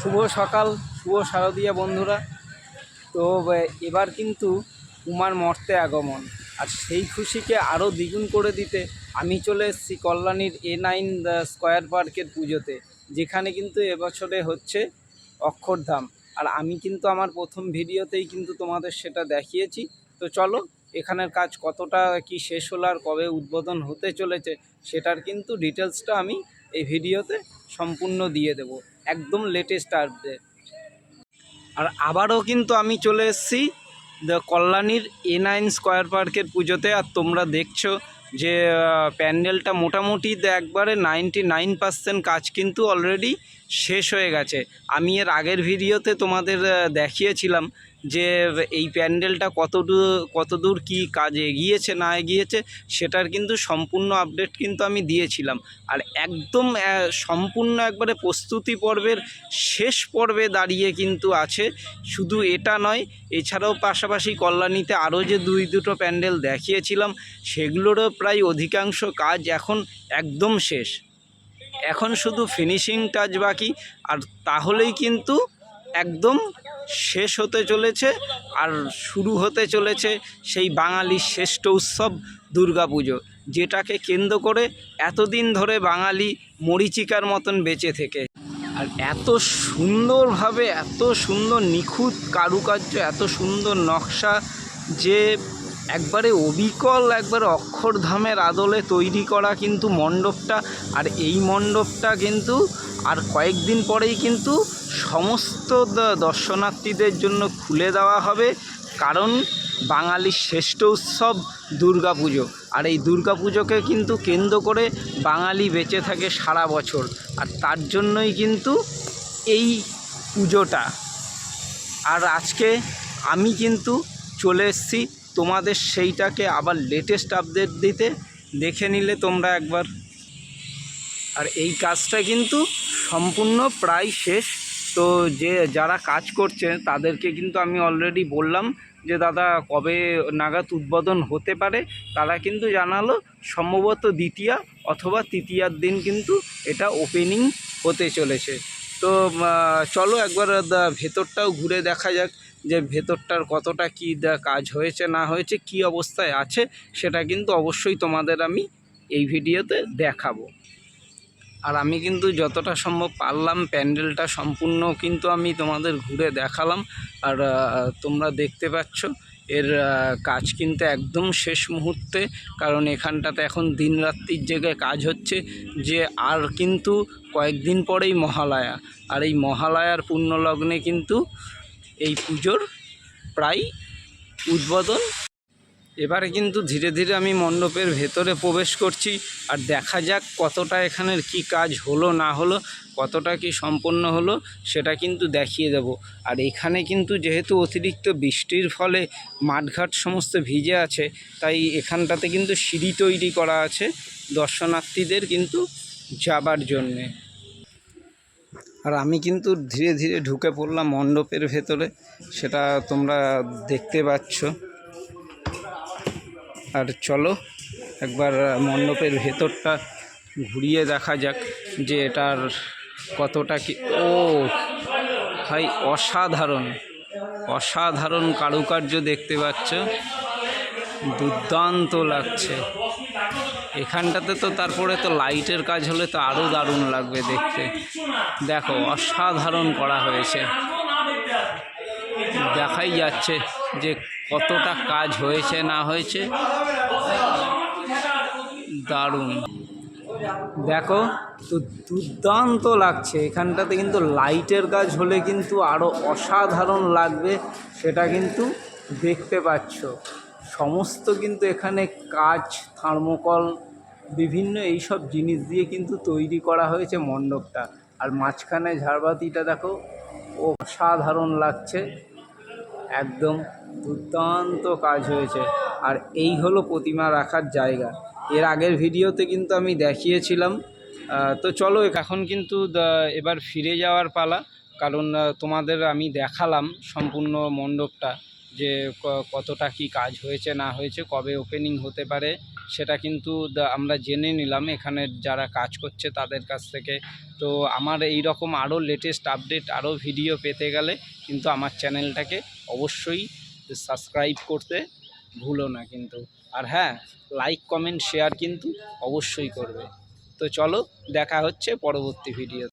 শুভ সকাল, শুভ শারদীয়া বন্ধুরা। তো এবার কিন্তু উমার মর্তে আগমন। আর সেই খুশিকে আরও দ্বিগুণ করে দিতে আমি চলে এসেছি কল্যাণীর এ নাইন স্কোয়ার পার্কের পুজোতে, যেখানে কিন্তু এবছরে হচ্ছে অক্ষরধাম। আর আমি কিন্তু আমার প্রথম ভিডিওতেই কিন্তু তোমাদের সেটা দেখিয়েছি। তো চলো, এখানের কাজ কতটা কি শেষ হলো আর কবে উদ্বোধন হতে চলেছে, সেটার কিন্তু ডিটেলসটা আমি এই ভিডিওতে সম্পূর্ণ দিয়ে দেব। একদম লেটেস্ট আপডেট আর আবারও কিন্তু আমি চলে এসেছি কল্যাণীর এ নাইন স্কোয়ার পার্কের পুজোতে। আর তোমরা দেখছ যে প্যান্ডেলটা মোটামুটি একবারে নাইনটি নাইন পার্সেন্ট কাজ কিন্তু অলরেডি শেষ হয়ে গেছে। আমি এর আগের ভিডিওতে তোমাদের দেখিয়েছিলাম যে এই প্যান্ডেলটা কতদূর কতদূর কি কাজে এগিয়েছে, না এগিয়েছে, সেটার কিন্তু সম্পূর্ণ আপডেট কিন্তু আমি দিয়েছিলাম। আর একদম সম্পূর্ণ একবারে প্রস্তুতি পর্বের শেষ পর্বে দাঁড়িয়ে কিন্তু আছে। শুধু এটা নয়, এছাড়াও পাশাপাশি কল্যাণীতে আরও যে দুই, দুটো প্যান্ডেল দেখিয়েছিলাম, সেগুলোরও প্রায় অধিকাংশ কাজ এখন একদম শেষ। এখন শুধু ফিনিশিং টাচ বাকি, আর তাহলেই কিন্তু একদম শেষ হতে চলেছে আর শুরু হতে চলেছে সেই বাঙালির শ্রেষ্ঠ উৎসব দুর্গাপুজো, যেটাকে কেন্দ্র করে এতদিন ধরে বাঙালি মরিচিকার মতন বেঁচে থেকে। আর এত সুন্দরভাবে, এত সুন্দর নিখুঁত কারুকার্য, এত সুন্দর নকশা যে একবারে অবিকল, একবারে অক্ষরধামের আদলে তৈরি করা কিন্তু মণ্ডপটা, আর এই মণ্ডপটা কিন্তু আর কয়েকদিন পরেই কিন্তু সমস্ত দর্শনার্থীদের জন্য খুলে দেওয়া হবে, কারণ বাঙালির শ্রেষ্ঠ উৎসব দুর্গাপুজো। আর এই দুর্গাপুজোকে কিন্তু কেন্দ্র করে বাঙালি বেঁচে থাকে সারা বছর। আর তার জন্যই কিন্তু এই পুজোটা। আর আজকে আমি কিন্তু চলে এসেছি, তোমাদের সেইটাকে আবার লেটেস্ট আপডেট দিতে। দেখে নিলে তোমরা একবার। আর এই কাজটা কিন্তু সম্পূর্ণ প্রায় শেষ। তো যে যারা কাজ করছে তাদেরকে কিন্তু আমি অলরেডি বললাম যে, দাদা, কবে নাগাদ উদ্বোধন হতে পারে? তারা কিন্তু জানালো সম্ভবত দ্বিতীয়া অথবা তৃতীয়ার দিন কিন্তু এটা ওপেনিং হতে চলেছে। তো চলো একবার ভেতরটাও ঘুরে দেখা যাক যে, ভেতরটার কতটা কী কাজ হয়েছে, না হয়েছে, কী অবস্থায় আছে, সেটা কিন্তু অবশ্যই তোমাদের আমি এই ভিডিওতে দেখাবো। আর আমি কিন্তু যতটা সম্ভব পারলাম প্যান্ডেলটা সম্পূর্ণ কিন্তু আমি তোমাদের ঘুরে দেখালাম। আর তোমরা দেখতে পাচ্ছ, এর কাজ কিন্তু একদম শেষ মুহূর্তে, কারণ এখানটাতে এখন দিন রাত্রির জায়গায় কাজ হচ্ছে, যে আর কিন্তু কয়েকদিন পরেই মহালয়া। আর এই মহালয়ার পুণ্যলগ্নে কিন্তু এই পুজোর প্রায় উদ্বোধন এবারে কিন্তু ধীরে ধীরে আমি মণ্ডপের ভেতরে প্রবেশ করছি আর দেখা যাক কতটা এখানের কি কাজ হলো, না হলো, কতটা কি সম্পন্ন হলো, সেটা কিন্তু দেখিয়ে দেব। আর এখানে কিন্তু যেহেতু অতিরিক্ত বৃষ্টির ফলে মাঠঘাট সমস্ত ভিজে আছে, তাই এখানটাতে কিন্তু সিঁড়ি তৈরি করা আছে দর্শনার্থীদের কিন্তু যাবার জন্যে। আর আমি কিন্তু ধীরে ধীরে ঢুকে পড়লাম মণ্ডপের ভেতরে, সেটা তোমরা দেখতে পাচ্ছ। আর চলো একবার মণ্ডপের ভেতরটা ঘুরিয়ে দেখা যাক যে এটার কতটা কি, ও ভাই অসাধারণ অসাধারণ কারুকার্য দেখতে পাচ্ছ। দুর্দান্ত লাগছে। এখানটাতে তো তারপরে তো লাইটের কাজ হলে তো আরও দারুণ লাগবে দেখতে। দেখো, অসাধারণ করা হয়েছে। দেখাই যাচ্ছে যে কতটা কাজ হয়েছে, না হয়েছে? দারুণ। দেখো, তো দুর্দান্ত লাগছে। এখানটাতে কিন্তু লাইটের কাজ হলে কিন্তু আরও অসাধারণ লাগবে, সেটা কিন্তু দেখতে পাচ্ছ। সমস্ত কিন্তু এখানে কাজ থার্মোকল, বিভিন্ন এইসব জিনিস দিয়ে কিন্তু তৈরি করা হয়েছে মণ্ডপটা। আর মাঝখানে ঝাড়বাতিটা দেখো, অসাধারণ লাগছে। একদম দুর্দান্ত কাজ হয়েছে। আর এই হলো প্রতিমা রাখার জায়গা। এর আগের ভিডিওতে কিন্তু আমি দেখিয়েছিলাম। তো চলো এখন কিন্তু এবার ফিরে যাওয়ার পালা। কারণ তোমাদের আমি দেখালাম সম্পূর্ণ মণ্ডপটা, যে কতটা কি কাজ হয়েছে, না হয়েছে, কবে ওপেনিং হতে পারে, সেটা কিন্তু আমরা জেনে নিলাম। এখানে যারা কাজ করছে, তাদের কাছ থেকে। তো আমার এই রকম আরও লেটেস্ট আপডেট আরও ভিডিও পেতে গেলে কিন্তু আমার চ্যানেলটাকে অবশ্যই সাবস্ক্রাইব করতে ভুলো না কিন্তু। আর হ্যাঁ লাইক কমেন্ট শেয়ার কিন্তু অবশ্যই করবে। তো চলো, দেখা হচ্ছে পরবর্তী ভিডিও